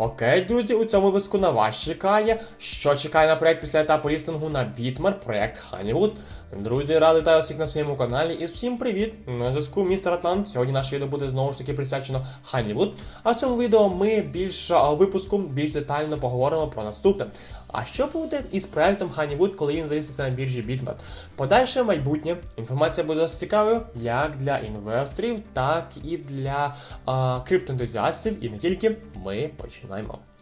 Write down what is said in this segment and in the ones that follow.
Окей, друзі, у цьому випуску на вас чекає, що чекає на проект після етапу лістингу на Бітмар, проект Honeywood. Друзі, радий вітаю всіх на своєму каналі і всім привіт! На зв'язку містер Атлант. Сьогодні наше відео буде знову ж таки присвячено Honeywood. А в цьому відео ми більш випуску більш детально поговоримо про наступне. А що буде із проектом Honeywood, коли він залізеться на біржі Bitmart? Подальше майбутнє. Інформація буде досить цікавою як для інвесторів, так і для криптоентузіастів, і не тільки. Ми починаємо. ないもん。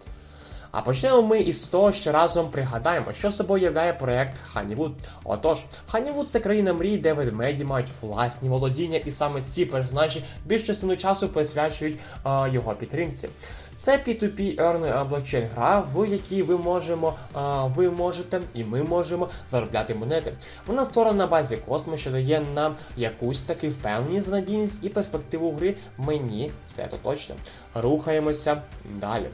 А почнемо ми із того, що разом пригадаємо, що собою являє проект Honeywood. Отож, Honeywood – це країна мрій, де ведмеді мають власні володіння, і саме ці персонажі більш частину часу присвячують а, його підтримці. Це P2P Earn блокчейн гра, в якій ви можемо, а, ви можете і ми можемо заробляти монети. Вона створена на базі Космо, що дає нам якусь таки впевненість, надійність і перспективу гри. Мені це то точно. Рухаємося далі.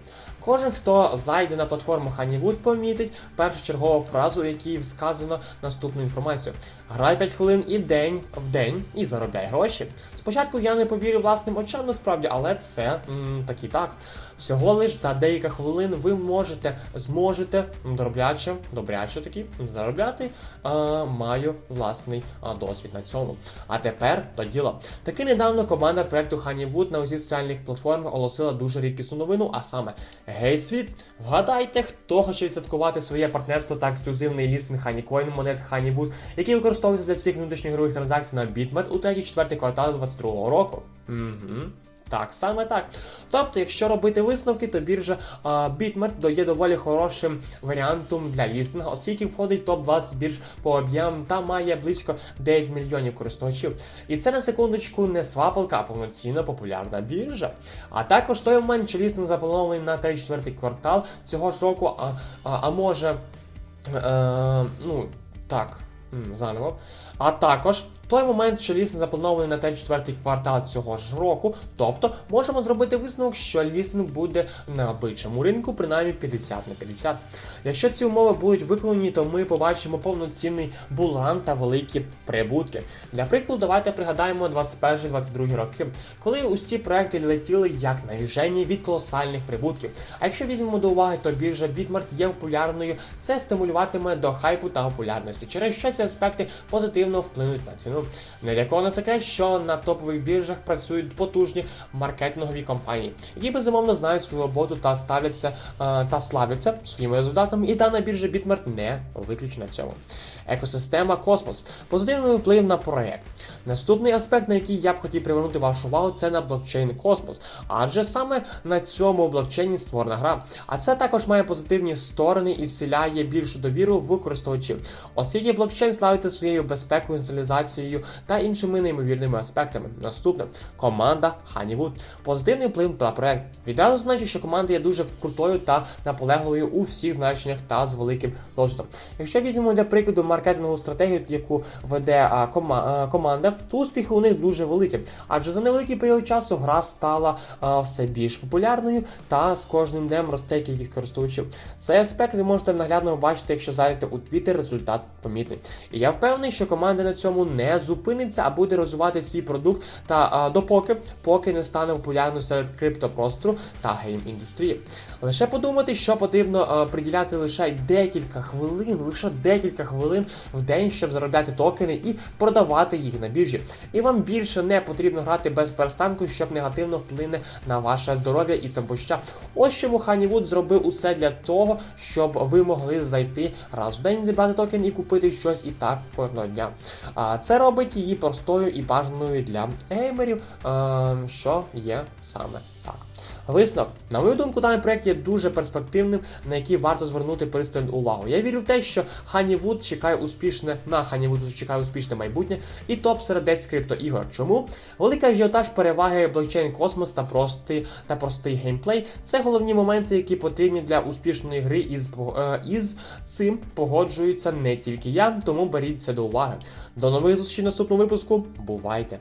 Кожен, хто зайде на платформу Honeywood, помітить першочергову фразу, в якій сказано наступну інформацію: грай 5 хвилин і день в день і заробляй гроші. Спочатку я не повірив власним очам насправді, але це м, так і так. Всього лиш за деяка хвилин ви можете зможете добряче, добряче таки заробляти. А, маю власний а, досвід на цьому. А тепер до діла. Таки недавно команда проекту Honeywood на усіх соціальних платформах оголосила дуже рідкісну новину, а саме Гей світ! Вгадайте, хто хоче відсвяткувати своє партнерство та ексклюзивний лістинг Honeycoin монет Honeywood, який використовується для всіх внутрішніх внутрішньоігрових транзакцій на Bitmet у 3-4 квартал 2022 року. Угу. Так, саме так. Тобто, якщо робити висновки, то біржа а, Bitmart є доволі хорошим варіантом для лістингу, оскільки входить в топ-20 бірж по об'ємам та має близько 9 мільйонів користувачів. І це на секундочку не свапалка, а повноцінно популярна біржа. А також той момент, що лістинг запланований на 3-4 квартал цього ж року, а, а, а може. Е, ну, так, заново. А також той момент, що лістинг запланований на 3-4 квартал цього ж року, тобто можемо зробити висновок, що лістинг буде на обличчям ринку принаймні 50 на 50. Якщо ці умови будуть виконані, то ми побачимо повноцінний булран та великі прибутки. Для прикладу, давайте пригадаємо 21-22 роки, коли усі проекти летіли як навіжені від колосальних прибутків. А якщо візьмемо до уваги, то біржа Bitmart є популярною, це стимулюватиме до хайпу та популярності, через що ці аспекти позитивно вплинуть на ціну. Не для кого не секрет, що на топових біржах працюють потужні маркетингові компанії, які безумовно знають свою роботу та ставляться е, та славляться своїми результатами. І дана біржа Bitmart не виключена цьому. Екосистема Космос позитивний вплив на проект. Наступний аспект, на який я б хотів привернути вашу увагу, це на блокчейн Космос. Адже саме на цьому блокчейні створена гра. А це також має позитивні сторони і вселяє більшу довіру в користувачів, оскільки блокчейн славиться своєю безпекою, інсталізацією та іншими неймовірними аспектами. Наступне команда Honeywood. Позитивний вплив на проект. Відразу значить, що команда є дуже крутою та наполегливою у всіх значеннях та з великим досвідом. Якщо візьмемо для прикладу маркетингову стратегію, яку веде а, кома, а, команда, то успіхи у них дуже великі. Адже за невеликий період часу гра стала а, все більш популярною та з кожним днем росте кількість користувачів. Цей аспект ви можете наглядно побачити, якщо зайдете у Twitter, результат помітний. І я впевнений, що команда на цьому не зупиниться, а буде розвивати свій продукт та а, допоки поки не стане популярною серед криптопростору та гейм-індустрії. Лише подумати, що потрібно а, приділяти лише декілька хвилин, лише декілька хвилин в день, щоб заробляти токени і продавати їх на біржі. І вам більше не потрібно грати без перестанку, щоб негативно вплине на ваше здоров'я і самопочуття. Ось чому Honeywood зробив усе для того, щоб ви могли зайти раз в день, зібрати токен і купити щось і так кожного дня. А це робить її простою і бажаною для геймерів, е, що є саме так. Висновок, на мою думку, даний проект є дуже перспективним, на який варто звернути пристальну увагу. Я вірю в те, що Honeywood чекає успішне на Honeywood чекає успішне майбутнє і топ серед 10 криптоігор. Чому? Велика ажіотаж переваги блокчейн Космос та простий та простий геймплей це головні моменти, які потрібні для успішної гри. Із е, із цим погоджується не тільки я, тому беріть це до уваги. До нових зустрічей в наступному випуску. Бувайте!